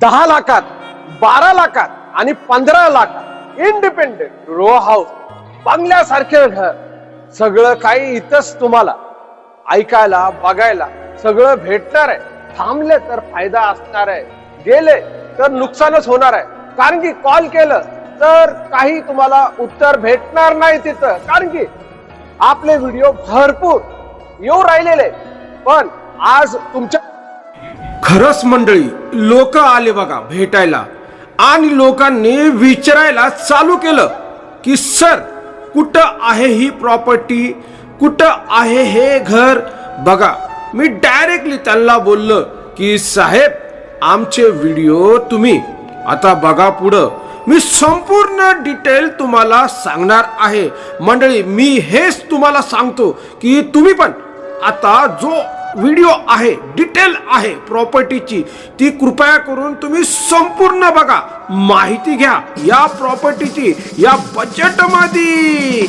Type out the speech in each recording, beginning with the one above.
दहा लाखात बारा लाखात आणि पंधरा लाखात इंडिपेंडेंट रो हाऊस बंगल्यासारखे घर. सगळं काही इथंच तुम्हाला. ऐकायला बघायला सगळं भेटणार आहे. थांबले तर फायदा असणार आहे. गेले तर नुकसानच होणार आहे. कारण की कॉल केलं तर काही तुम्हाला उत्तर भेटणार नाही तिथं. कारण की आपले व्हिडिओ भरपूर येऊ राहिलेले पण आज तुमच्या खरंच मंडळी लोक आले बघा भेटायला. आणि लोकांनी विचारायला चालू केलं की सर कुठं आहे ही प्रॉपर्टी? कुठं आहे हे घर? बघा मी डायरेक्टली त्यांना बोललं की साहेब आमचे व्हिडिओ तुम्ही आता बघा पुढं. मी संपूर्ण डिटेल तुम्हाला सांगणार आहे. मंडळी मी हेच तुम्हाला सांगतो की तुम्ही पण आता जो व्हिडिओ आहे डिटेल आहे प्रॉपर्टीची ती कृपया करून तुम्ही संपूर्ण बघा. माहिती घ्या या प्रॉपर्टीची या बजेटमध्ये.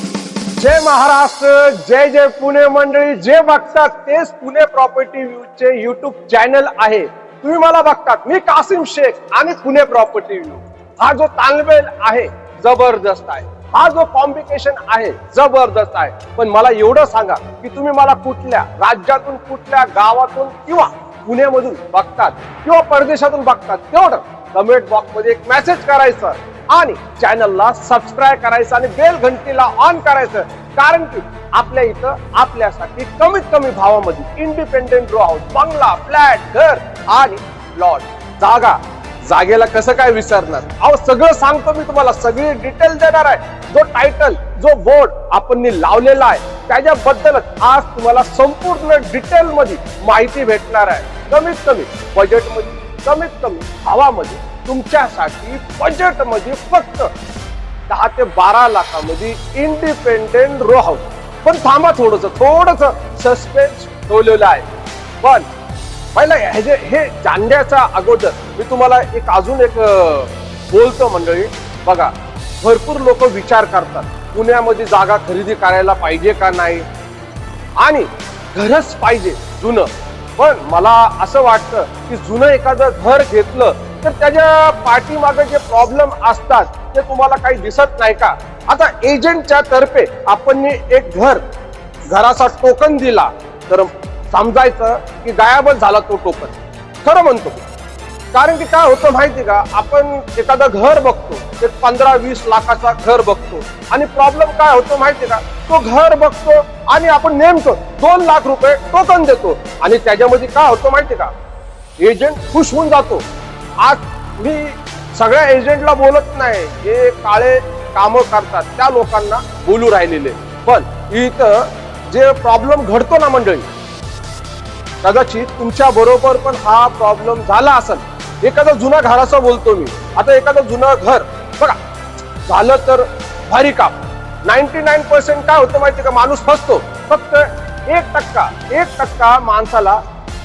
जय महाराष्ट्र जय जय पुणे मंडळी जे बघतात तेच पुणे प्रॉपर्टी व्ह्यूचे युट्यूब चॅनल आहे. तुम्ही मला बघतात मी कासिम शेख आणि पुणे प्रॉपर्टी व्ह्यू. हा जो तालमेल आहे जबरदस्त आहे. हा जो कॉम्बिनेशन आहे जबरदस्त आहे. पण मला एवढं सांगा की तुम्ही मला कुठल्या राज्यातून कुठल्या गावातून किंवा पुण्यामधून बघतात किंवा परदेशातून बघतात तेवढं कमेंट बॉक्समध्ये एक मेसेज करायचं आणि चॅनलला सबस्क्राईब करायचं आणि बेल घंटीला ऑन करायचं. कारण की आपल्या इथं आपल्यासाठी कमीत कमी भावामध्ये इंडिपेंडेंट रो हाऊस बंगला फ्लॅट घर आणि प्लॉट जागा जागेला कसं काय विसरणार? अहो सगळं सांगतो मी तुम्हाला. सगळी डिटेल देणार आहे. जो टायटल जो बोर्ड आपण लावलेला आहे त्याच्याबद्दलच आज तुम्हाला संपूर्ण डिटेल मध्ये माहिती भेटणार आहे. कमीत कमी बजेटमध्ये कमीत कमी भावामध्ये तुमच्यासाठी बजेटमध्ये फक्त दहा ते बारा लाखामध्ये इंडिपेंडेंट रो हाऊस पण थांबा थोडस थोडस सस्पेन्स ठेवलेलं आहे. पण पहिला हे जे हे जाणण्याच्या अगोदर मी तुम्हाला एक अजून एक बोलतो मंडळी. बघा भरपूर लोक विचार करतात पुण्यामध्ये जागा खरेदी करायला पाहिजे का नाही? आणि घरच पाहिजे जुनं. पण मला असं वाटतं की जुनं एखादं घर घेतलं तर त्याच्या पाठीमागे जे प्रॉब्लेम असतात ते तुम्हाला काही दिसत नाही का? आता एजंटच्या तर्फे आपण एक घर घराचा टोकन दिला तर समजायचं की गायबच झाला तो टोकन. खरं म्हणतो. कारण की काय होतं माहिती का? आपण एखादं घर बघतो ते पंधरा वीस लाखाचा घर बघतो. आणि प्रॉब्लेम काय होतो माहिती का? तो घर बघतो आणि आपण नेमकं दोन लाख रुपये टोकन देतो. आणि त्याच्यामध्ये काय होतं माहिती का? एजंट खुश होऊन जातो. आज मी सगळ्या एजंटला बोलत नाही. हे काळे कामं करतात. त्या लोकांना बोलू राहिलेले. पण इथं जे प्रॉब्लेम घडतो ना मंडळी कदाचित तुमच्या बरोबर पण हा प्रॉब्लेम झाला असेल. एखादं जुना घराचा बोलतो मी. आता एखादं जुनं घर बघा झालं तर भारी काम. नाईन्टी नाईन पर्सेंट काय होतं माहिती का? माणूस फसतो. फक्त एक टक्का एक टक्का माणसाला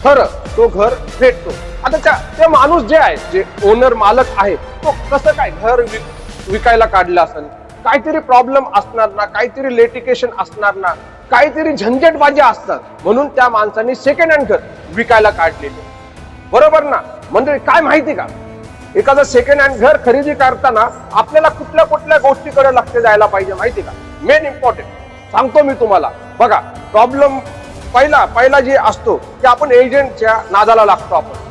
खरं तो घर भेटतो. आता त्या ते माणूस जे आहे जे ओनर मालक आहे तो कसं काय घर विक- विकायला काढलं असेल? काहीतरी प्रॉब्लेम असणार ना? काहीतरी लेटिकेशन असणार ना? काहीतरी झंझटबाजी असतात. म्हणून त्या माणसाने सेकंड हँड घर विकायला काढलेले. बरोबर ना? म्हणजे काय माहिती का? एखादं सेकंड हँड घर खरेदी करताना आपल्याला कुठल्या कुठल्या गोष्टीकडे लक्ष द्यायला पाहिजे माहिती का? मेन इम्पॉर्टंट सांगतो मी तुम्हाला. बघा प्रॉब्लेम पहिला पहिला जे असतो की आपण एजंटच्या नादाला लागतो आपण.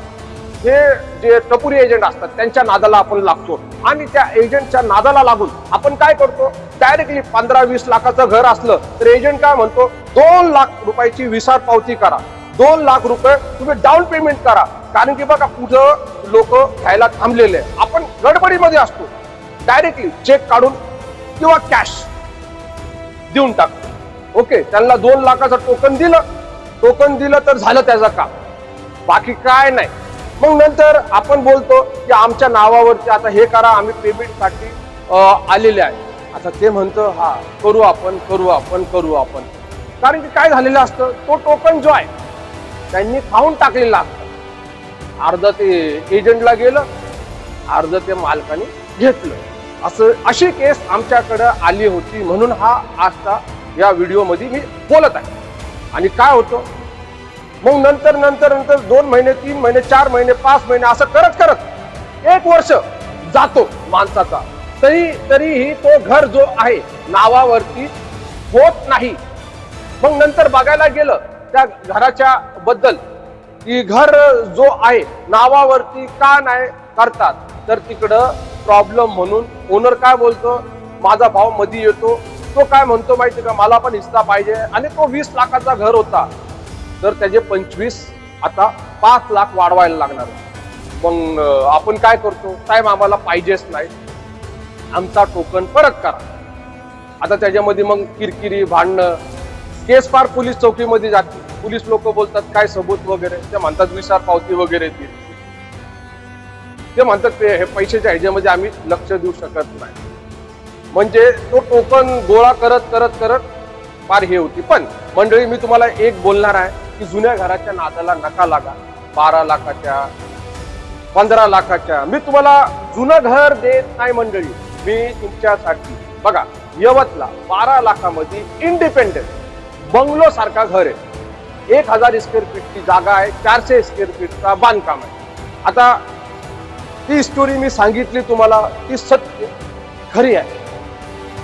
हे जे टपुरी एजंट असतात त्यांच्या नादाला आपण लागतो. आणि त्या एजंटच्या नादाला लागून आपण काय करतो? डायरेक्टली पंधरा वीस लाखाचं घर असलं तर एजंट काय म्हणतो? दोन लाख रुपयाची विसार पावती करा. दोन लाख रुपये तुम्ही डाऊन पेमेंट करा. कारण की बघा पुढं लोक घ्यायला थांबलेले आपण गडबडीमध्ये असतो. डायरेक्टली चेक काढून किंवा कॅश देऊन टाकतो ओके त्यांना दोन लाखाचं टोकन दिलं. टोकन दिलं तर झालं त्याचं काम. बाकी काय नाही. मग नंतर आपण बोलतो की आमच्या नावावरती आता हे करा आम्ही पेमेंटसाठी आलेले आहे. आता ते म्हणतं हा करू आपण करू आपण करू आपण. कारण की काय झालेलं असतं तो टोकन जो आहे त्यांनी खाऊन टाकलेला असतं. अर्ध ते एजंटला गेलं अर्ध ते मालकाने घेतलं. असं अशी केस आमच्याकडं आली होती म्हणून हा आजचा या व्हिडिओमध्ये मी बोलत आहे. आणि काय होतं? मग नंतर नंतर नंतर दोन महिने तीन महिने चार महिने पाच महिने असं करत करत एक वर्ष जातो माणसाचा. तरी तरीही तो घर जो आहे नावावरती होत नाही. मग नंतर बघायला गेलं त्या घराच्या बद्दल की घर जो आहे नावावरती का नाही करतात? तर तिकडं प्रॉब्लेम म्हणून ओनर काय बोलतो? माझा भावमध्ये येतो. तो काय म्हणतो माहिती का? मला पण हिस्सा पाहिजे. आणि तो वीस लाखाचा घर होता. तर त्याचे पंचवीस आता पाच लाख वाढवायला लागणार मग आपण काय करतो? साहेब आम्हाला पाहिजेच नाही. आमचा टोकन परत करा. आता त्याच्यामध्ये मग किरकिरी भांडणं. केस फार पोलीस चौकीमध्ये जाते. पोलीस लोक बोलतात काय सबूत वगैरे? ते म्हणतात विसार पावती वगैरे ती. ते म्हणतात ते हे पैशाच्या ह्याच्यामध्ये आम्ही लक्ष देऊ शकत नाही. म्हणजे तो टोकन गोळा करत करत करत फार हे होती. पण मंडळी मी तुम्हाला एक बोलणार आहे. की जुन्या घराच्या नादाला नका लागा. बारा लाखाच्या पंधरा लाखाच्या. मी तुम्हाला जुनं घर देत नाही मंडळी. मी तुमच्यासाठी बघा यवतला बारा लाखामध्ये इंडिपेंडेंट बंगलो सारखा घर आहे. एक हजार स्क्वेअर फीटची जागा आहे चारशे स्क्वेअर फीटचा बांधकाम आहे. आता ती स्टोरी मी सांगितली तुम्हाला ती सत्य खरी आहे.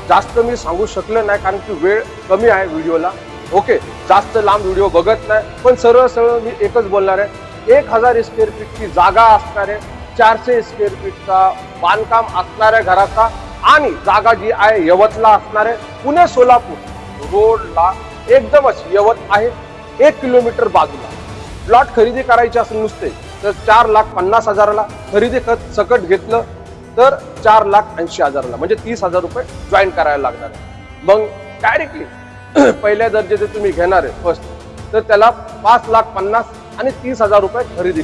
जास्त मी सांगू शकलो नाही कारण की वेळ कमी आहे व्हिडिओला ओके जास्त लांब व्हिडिओ बघत नाही पण सरळ सरळ मी एकच बोलणार आहे एक हजार स्क्वेअर फीटची जागा असणारे चारशे स्क्वेअर फीटचा बांधकाम असणाऱ्या घराचा आणि जागा जी आहे यवतला असणारे पुणे सोलापूर. रोडला एकदमच यवत आहे एक किलोमीटर बाजूला. प्लॉट खरेदी करायची असेल नुसते तर चार लाख पन्नास हजाराला खरेदी खत सकट घेतलं तर चार लाख ऐंशी हजाराला म्हणजे तीस हजार रुपये जॉईन करायला लागणार मग डायरेक्टली पहिल्या दर्जाचे तुम्ही घेणार आहे फर्स्ट तर त्याला पाच लाख पन्नास आणि तीस हजार रुपये खरेदी.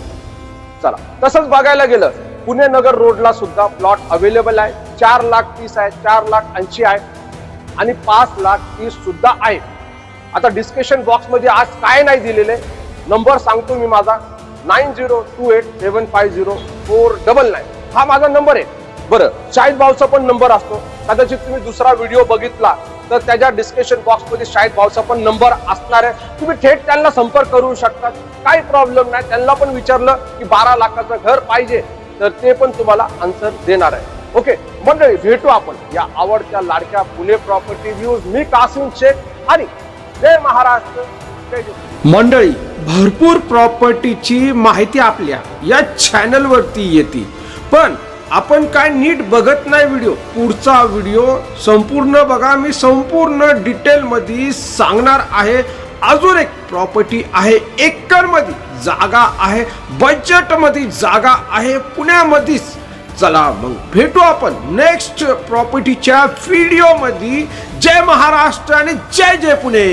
चला. तसंच बघायला गेलं पुणे नगर रोडला सुद्धा प्लॉट अवेलेबल आहे. चार लाख तीस आहे चार लाख ऐंशी आहे आणि पाच लाख तीस सुद्धा आहे. आता डिस्कशन बॉक्समध्ये आज काय नाही दिलेले नंबर सांगतो मी माझा. Nine zero two eight seven five zero four double nine. हा माझा नंबर आहे. बरं शाहिद भाऊचा पण नंबर असतो. कदाचित तुम्ही दुसरा व्हिडिओ बघितला तर त्याच्या डिस्कशन बॉक्समध्ये शाहीद शाहिद भाऊचा पण नंबर असणार आहे. तुम्ही थेट त्यांना संपर्क करू शकता. काही प्रॉब्लेम नाही. त्यांना पण विचारलं की बारा लाखाचं घर पाहिजे. तर ते पण तुम्हाला आन्सर देणार आहे. ओके मंडळी भेटू आपण या आवडत्या लाडक्या पुणे प्रॉपर्टी व्ह्यूज मी कासिम शेख आणि जय महाराष्ट्र. जय मंडळी भरपूर प्रॉपर्टीची माहिती आपल्या या चॅनल वरती येते. पण आपण काय नीट बघत नाही व्हिडिओ पुढचा व्हिडिओ संपूर्ण बघा. मी संपूर्ण डिटेलमध्ये सांगणार आहे. अजून एक प्रॉपर्टी आहे एकरमध्ये जागा आहे बजेटमध्ये जागा आहे पुण्यामध्येच चला मग भेटू आपण नेक्स्ट प्रॉपर्टीच्या व्हिडिओमध्ये जय महाराष्ट्र आणि जय जय पुणे.